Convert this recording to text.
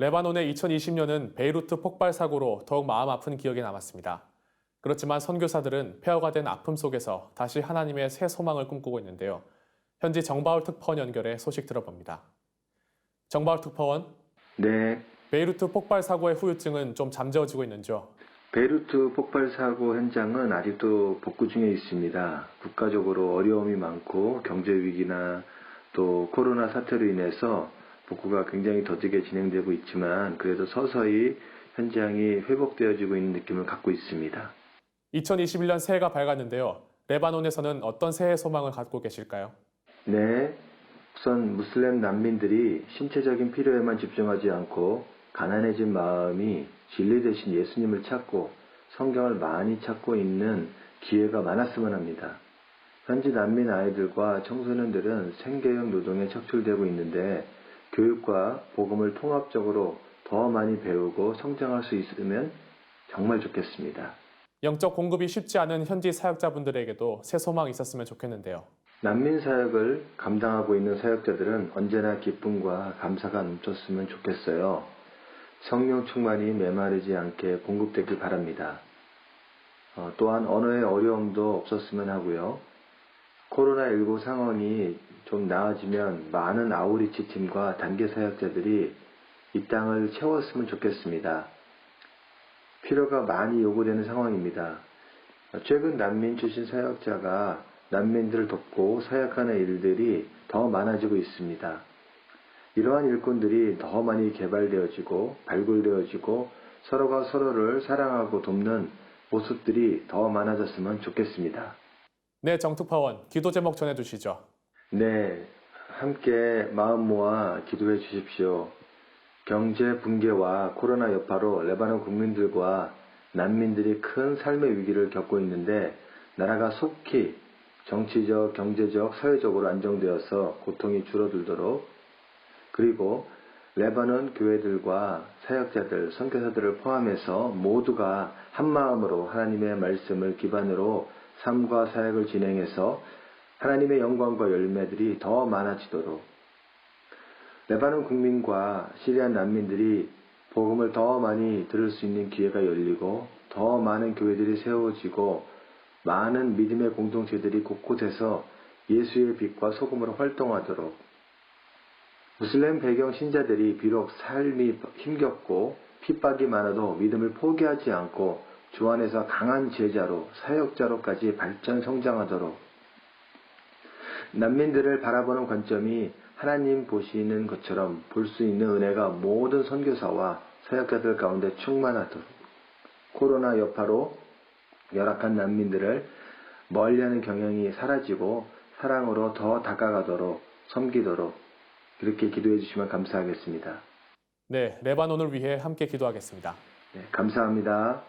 레바논의 2020년은 베이루트 폭발 사고로 더욱 마음 아픈 기억이 남았습니다. 그렇지만 선교사들은 폐허가 된 아픔 속에서 다시 하나님의 새 소망을 꿈꾸고 있는데요. 현지 정바울 특파원 연결해 소식 들어봅니다. 정바울 특파원, 네, 베이루트 폭발 사고의 후유증은 좀 잠재워지고 있는지요? 베이루트 폭발 사고 현장은 아직도 복구 중에 있습니다. 국가적으로 어려움이 많고 경제 위기나 또 코로나 사태로 인해서 복구가 굉장히 더디게 진행되고 있지만 그래도 서서히 현장이 회복되어지고 있는 느낌을 갖고 있습니다. 2021년 새해가 밝았는데요. 레바논에서는 어떤 새해 소망을 갖고 계실까요? 네, 우선 무슬림 난민들이 신체적인 필요에만 집중하지 않고 가난해진 마음이 진리 대신 예수님을 찾고 성경을 많이 찾고 있는 기회가 많았으면 합니다. 현지 난민 아이들과 청소년들은 생계형 노동에 척출되고 있는데 교육과 복음을 통합적으로 더 많이 배우고 성장할 수 있으면 정말 좋겠습니다. 영적 공급이 쉽지 않은 현지 사역자분들에게도 새 소망이 있었으면 좋겠는데요. 난민 사역을 감당하고 있는 사역자들은 언제나 기쁨과 감사가 넘쳤으면 좋겠어요. 성령 충만이 메마르지 않게 공급되길 바랍니다. 어, 또한 언어의 어려움도 없었으면 하고요. 코로나19 상황이 좀 나아지면 많은 아우리치 팀과 단계 사역자들이 이 땅을 채웠으면 좋겠습니다. 필요가 많이 요구되는 상황입니다. 최근 난민 출신 사역자가 난민들을 돕고 사역하는 일들이 더 많아지고 있습니다. 이러한 일꾼들이 더 많이 개발되어지고 발굴되어지고 서로가 서로를 사랑하고 돕는 모습들이 더 많아졌으면 좋겠습니다. 네, 정특파원, 기도 제목 전해주시죠. 네, 함께 마음 모아 기도해 주십시오. 경제 붕괴와 코로나 여파로 레바논 국민들과 난민들이 큰 삶의 위기를 겪고 있는데 나라가 속히 정치적, 경제적, 사회적으로 안정되어서 고통이 줄어들도록 그리고 레바논 교회들과 사역자들, 선교사들을 포함해서 모두가 한 마음으로 하나님의 말씀을 기반으로 삶과 사역을 진행해서 하나님의 영광과 열매들이 더 많아지도록 레바논 국민과 시리아 난민들이 복음을 더 많이 들을 수 있는 기회가 열리고 더 많은 교회들이 세워지고 많은 믿음의 공동체들이 곳곳에서 예수의 빛과 소금으로 활동하도록 무슬림 배경 신자들이 비록 삶이 힘겹고 핍박이 많아도 믿음을 포기하지 않고 주 안에서 강한 제자로 사역자로까지 발전 성장하도록 난민들을 바라보는 관점이 하나님 보시는 것처럼 볼 수 있는 은혜가 모든 선교사와 사역자들 가운데 충만하도록 코로나 여파로 열악한 난민들을 멀리하는 경향이 사라지고 사랑으로 더 다가가도록 섬기도록 그렇게 기도해 주시면 감사하겠습니다. 네, 레바논을 위해 함께 기도하겠습니다. 네, 감사합니다.